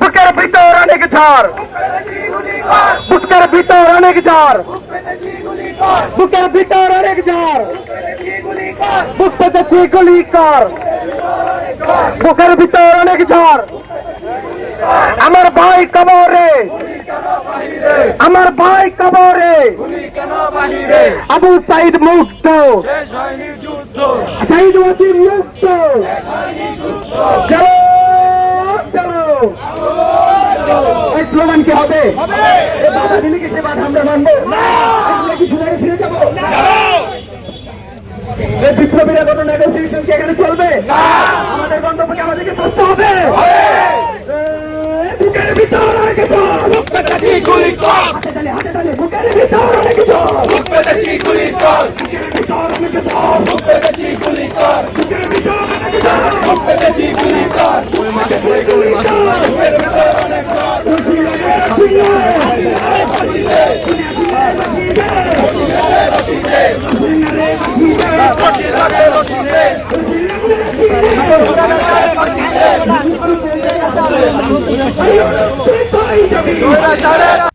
বুকের ভিতর অনেক ঝড়। বুকের ভিতর অনেক ঝড়। বুকের ভিতর অনেক ঝড়। বুক পেতেছি গুলি কর। বুকের ভিতর অনেক ঝড়। আমার ভাই কবরে। আমার ভাই কবরে। আবু সাইদ মুক্ত। সাইদ ওয়াসিম মুক্ত। স্লোগান কি হবে। বাধা দিলে কি সে বাধা আমরা মানবো? কি ফিরে যাব? এই বিপ্লবীরা কোনো নেগোসিয়েশন কি এখানে চলবে? আমাদের গন্তব্যকে আমাদেরকে করতে হবে। এ, বুকের ভিতর অনেক ঝড়। হাতে তালে হাতে তালে বুকের ভিতর অনেক বুকের ভিতর অনেক বুকের ভিতর স্বৈরাচারের